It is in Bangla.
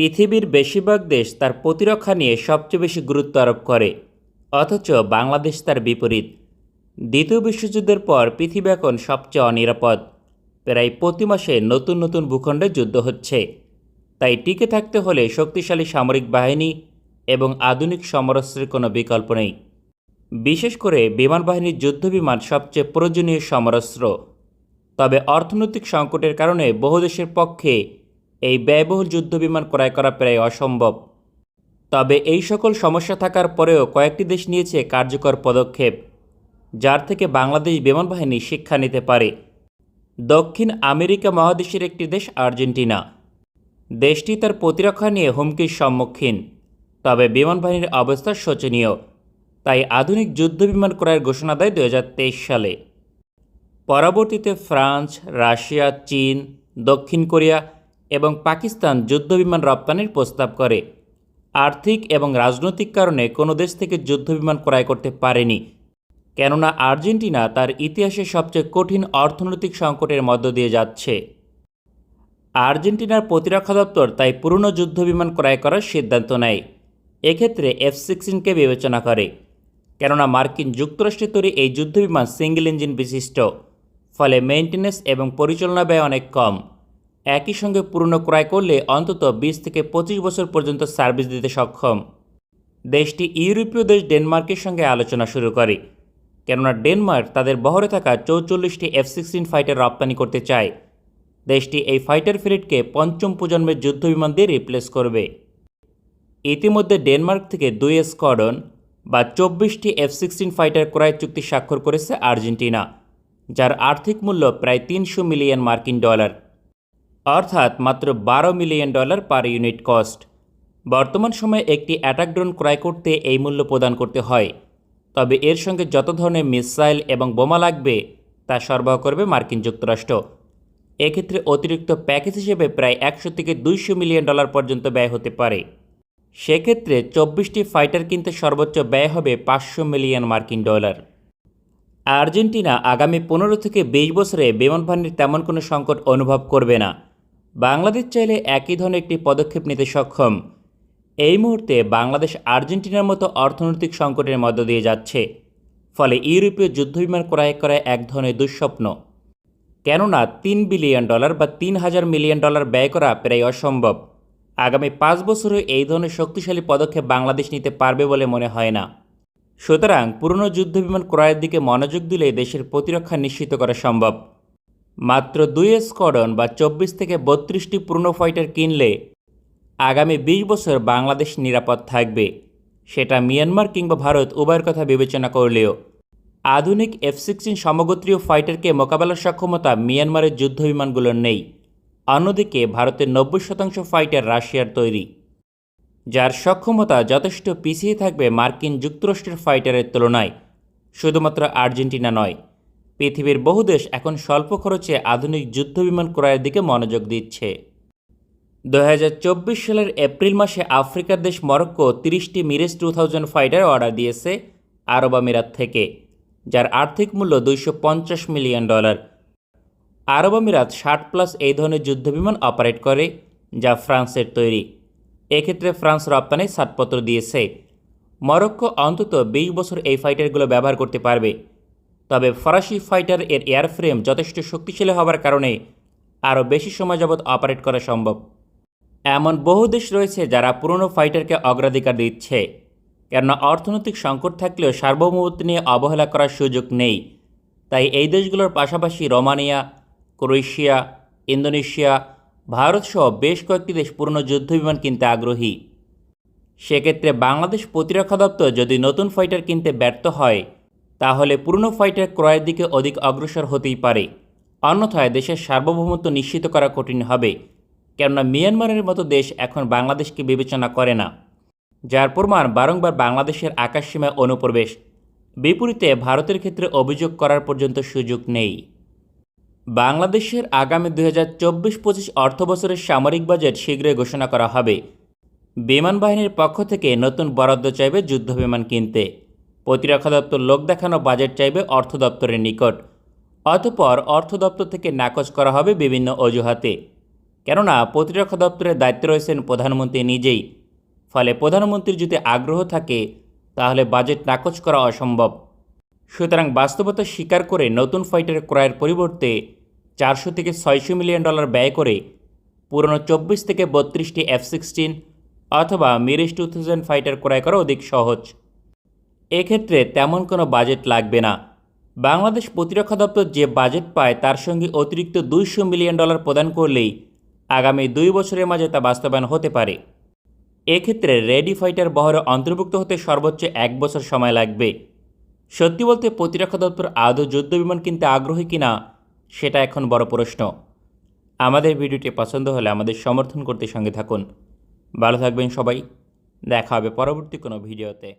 পৃথিবীর বেশিরভাগ দেশ তার প্রতিরক্ষা নিয়ে সবচেয়ে বেশি গুরুত্ব আরোপ করে। অথচ বাংলাদেশ তার বিপরীত। দ্বিতীয় বিশ্বযুদ্ধের পর পৃথিবী এখন সবচেয়ে অনিরাপদ। প্রায় প্রতি মাসে নতুন নতুন ভূখণ্ডে যুদ্ধ হচ্ছে। তাই টিকে থাকতে হলে শক্তিশালী সামরিক বাহিনী এবং আধুনিক সমরাস্ত্রের কোনো বিকল্প নেই। বিশেষ করে বিমান বাহিনীর যুদ্ধবিমান সবচেয়ে প্রয়োজনীয় সমরাস্ত্র। তবে অর্থনৈতিক সংকটের কারণে বহু দেশের পক্ষে এই ব্যয়বহুল যুদ্ধবিমান ক্রয় করা প্রায় অসম্ভব। তবে এই সকল সমস্যা থাকার পরেও কয়েকটি দেশ নিয়েছে কার্যকর পদক্ষেপ, যার থেকে বাংলাদেশ বিমান বাহিনী শিক্ষা নিতে পারে। দক্ষিণ আমেরিকা মহাদেশের একটি দেশ আর্জেন্টিনা। দেশটি তার প্রতিরক্ষা নিয়ে হুমকির সম্মুখীন, তবে বিমান বাহিনীর অবস্থা শোচনীয়, তাই আধুনিক যুদ্ধবিমান ক্রয়ের ঘোষণা দেয় দু হাজার তেইশ সালে। পরবর্তীতে ফ্রান্স, রাশিয়া, চীন, দক্ষিণ কোরিয়া এবং পাকিস্তান যুদ্ধবিমান রপ্তানির প্রস্তাব করে। আর্থিক এবং রাজনৈতিক কারণে কোনো দেশ থেকে যুদ্ধবিমান ক্রয় করতে পারেনি। কেননা আর্জেন্টিনা তার ইতিহাসে সবচেয়ে কঠিন অর্থনৈতিক সংকটের মধ্য দিয়ে যাচ্ছে। আর্জেন্টিনার প্রতিরক্ষা দপ্তর তাই পুরনো যুদ্ধবিমান ক্রয় করার সিদ্ধান্ত নেয়। এক্ষেত্রে এফ সিক্সটিনকে বিবেচনা করে। কেননা মার্কিন যুক্তরাষ্ট্রে তৈরি এই যুদ্ধবিমান সিঙ্গেল ইঞ্জিন বিশিষ্ট। ফলে মেইনটেনেন্স এবং পরিচালনা ব্যয় অনেক কম। একই সঙ্গে পুরনো ক্রয় করলে অন্তত বিশ থেকে পঁচিশ বছর পর্যন্ত সার্ভিস দিতে সক্ষম। দেশটি ইউরোপীয় দেশ ডেনমার্কের সঙ্গে আলোচনা শুরু করে, কেননা ডেনমার্ক তাদের বহরে থাকা চৌচল্লিশটি এফ সিক্সটিন ফাইটার রপ্তানি করতে চায়। দেশটি এই ফাইটার ফ্লিটকে পঞ্চম প্রজন্মের যুদ্ধবিমান দিয়ে রিপ্লেস করবে। ইতিমধ্যে ডেনমার্ক থেকে দুই স্কোয়াডন বা চব্বিশটি এফ সিক্সটিন ফাইটার ক্রয় চুক্তি স্বাক্ষর করেছে আর্জেন্টিনা, যার আর্থিক মূল্য প্রায় তিনশো মিলিয়ন মার্কিন ডলার। অর্থাৎ মাত্র বারো million dollar per unit cost. বর্তমান সময়ে একটি অ্যাটাক ড্রোন ক্রয় করতে এই মূল্য প্রদান করতে হয়। তবে এর সঙ্গে যত ধরনের মিসাইল এবং বোমা লাগবে, তা সরবরাহ করবে মার্কিন যুক্তরাষ্ট্র। এক্ষেত্রে অতিরিক্ত প্যাকেজ হিসেবে প্রায় একশো থেকে দুইশো মিলিয়ন ডলার পর্যন্ত ব্যয় হতে পারে। সেক্ষেত্রে চব্বিশটি ফাইটার কিনতে সর্বোচ্চ ব্যয় হবে পাঁচশো মিলিয়ন মার্কিন ডলার। আর্জেন্টিনা আগামী পনেরো থেকে বিশ বছরে বিমান তেমন কোনো সংকট অনুভব করবে না। বাংলাদেশ চাইলে একই ধরনের একটি পদক্ষেপ নিতে সক্ষম। এই মুহূর্তে বাংলাদেশ আর্জেন্টিনার মতো অর্থনৈতিক সংকটের মধ্য দিয়ে যাচ্ছে। ফলে ইউরোপীয় যুদ্ধবিমান ক্রয় করা এক ধরনের দুঃস্বপ্ন। কেননা তিন বিলিয়ন ডলার বা তিন হাজার মিলিয়ন ডলার ব্যয় করা প্রায় অসম্ভব। আগামী পাঁচ বছরে এই ধরনের শক্তিশালী পদক্ষেপ বাংলাদেশ নিতে পারবে বলে মনে হয় না। সুতরাং পুরনো যুদ্ধবিমান ক্রয়ের দিকে মনোযোগ দিলে দেশের প্রতিরক্ষা নিশ্চিত করা সম্ভব। মাত্র দুই স্কোয়াডন বা চব্বিশ থেকে বত্রিশটি পুরনো ফাইটার কিনলে আগামী বিশ বছর বাংলাদেশ নিরাপদ থাকবে। সেটা মিয়ানমার কিংবা ভারত উভয়ের কথা বিবেচনা করলেও। আধুনিক এফ সিক্সটিন সমগোত্রীয় ফাইটারকে মোকাবেলার সক্ষমতা মিয়ানমারের যুদ্ধবিমানগুলোর নেই। অন্যদিকে ভারতের নব্বই শতাংশ ফাইটার রাশিয়ার তৈরি। যার সক্ষমতা যথেষ্ট পিছিয়ে থাকবে মার্কিন যুক্তরাষ্ট্রের ফাইটারের তুলনায়। শুধুমাত্র আর্জেন্টিনা নয়। পৃথিবীর বহু দেশ এখন স্বল্প খরচে আধুনিক যুদ্ধবিমান ক্রয়ের দিকে মনোযোগ দিচ্ছে। দুহাজার চব্বিশ সালের এপ্রিল মাসে আফ্রিকার দেশ মরক্কো তিরিশটি Mirage two thousand fighter order দিয়েছে আরব আমিরাত থেকে, যার আর্থিক মূল্য দুইশো পঞ্চাশ মিলিয়ন ডলার। আরব আমিরাত ষাট প্লাস এই ধরনের যুদ্ধবিমান অপারেট করে, যা ফ্রান্সের তৈরি। এক্ষেত্রে ফ্রান্স রপ্তানি ছাড়পত্র দিয়েছে। মরক্কো অন্তত বিশ বছর এই ফাইটারগুলো ব্যবহার করতে পারবে। তবে ফরাসি ফাইটার এর এয়ারফ্রেম যথেষ্ট শক্তিশালী হওয়ার কারণে আরও বেশি সময় যাবৎ অপারেট করা সম্ভব। এমন বহু দেশ রয়েছে যারা পুরনো ফাইটারকে অগ্রাধিকার দিচ্ছে, কেননা অর্থনৈতিক সংকট থাকলেও সার্বভৌমত্ব নিয়ে অবহেলা করার সুযোগ নেই। তাই এই দেশগুলোর পাশাপাশি রোমানিয়া, ক্রোয়েশিয়া, ইন্দোনেশিয়া, ভারতসহ বেশ কয়েকটি দেশ পুরনো যুদ্ধবিমান কিনতে আগ্রহী। সেক্ষেত্রে বাংলাদেশ প্রতিরক্ষা দপ্তর যদি নতুন ফাইটার কিনতে ব্যর্থ হয় তাহলে পুরনো ফাইটার ক্রয়ের দিকে অধিক অগ্রসর হতেই পারে। অন্যথায় দেশের সার্বভৌমত্ব নিশ্চিত করা কঠিন হবে। কেননা মিয়ানমারের মতো দেশ এখন বাংলাদেশকে বিবেচনা করে না। যার প্রমাণ বারংবার বাংলাদেশের আকাশসীমায় অনুপ্রবেশ। বিপরীতে ভারতের ক্ষেত্রে অভিযোগ করার পর্যন্ত সুযোগ নেই। বাংলাদেশের আগামী দুই হাজার চব্বিশ পঁচিশ অর্থবছরের সামরিক বাজেট শীঘ্রই ঘোষণা করা হবে। বিমান বাহিনীর পক্ষ থেকে নতুন বরাদ্দ চাইবে যুদ্ধবিমান কিনতে। প্রতিরক্ষা দপ্তর লোক দেখানো বাজেট চাইবে অর্থ দপ্তরের নিকট। অতপর অর্থ দপ্তর থেকে নাকচ করা হবে বিভিন্ন অজুহাতে। কেননা প্রতিরক্ষা দপ্তরের দায়িত্বে রয়েছেন প্রধানমন্ত্রী নিজেই। ফলে প্রধানমন্ত্রীর যদি আগ্রহ থাকে, তাহলে বাজেট নাকচ করা অসম্ভব। সুতরাং বাস্তবতা স্বীকার করে নতুন ফাইটার ক্রয়ের পরিবর্তে চারশো থেকে ছয়শো মিলিয়ন ডলার ব্যয় করে পুরনো চব্বিশ থেকে বত্রিশটি এফ সিক্সটিন অথবা মিরিশ টু থাউজেন্ড ফাইটার ক্রয় করা অধিক সহজ। এক্ষেত্রে তেমন কোনো বাজেট লাগবে না। বাংলাদেশ প্রতিরক্ষা দপ্তর যে বাজেট পায় তার সঙ্গে অতিরিক্ত দুইশো মিলিয়ন ডলার প্রদান করলেই আগামী দুই বছরের মাঝে তা বাস্তবায়ন হতে পারে। এক্ষেত্রে রেডি ফাইটার বহরে অন্তর্ভুক্ত হতে সর্বোচ্চ এক বছর সময় লাগবে। সত্যি বলতে প্রতিরক্ষা দপ্তর আদৌ যুদ্ধ বিমান কিনতে আগ্রহী কিনা, সেটা এখন বড় প্রশ্ন। আমাদের ভিডিওটি পছন্দ হলে আমাদের সমর্থন করতে সঙ্গে থাকুন। ভালো থাকবেন সবাই। দেখা হবে পরবর্তী কোনো ভিডিওতে।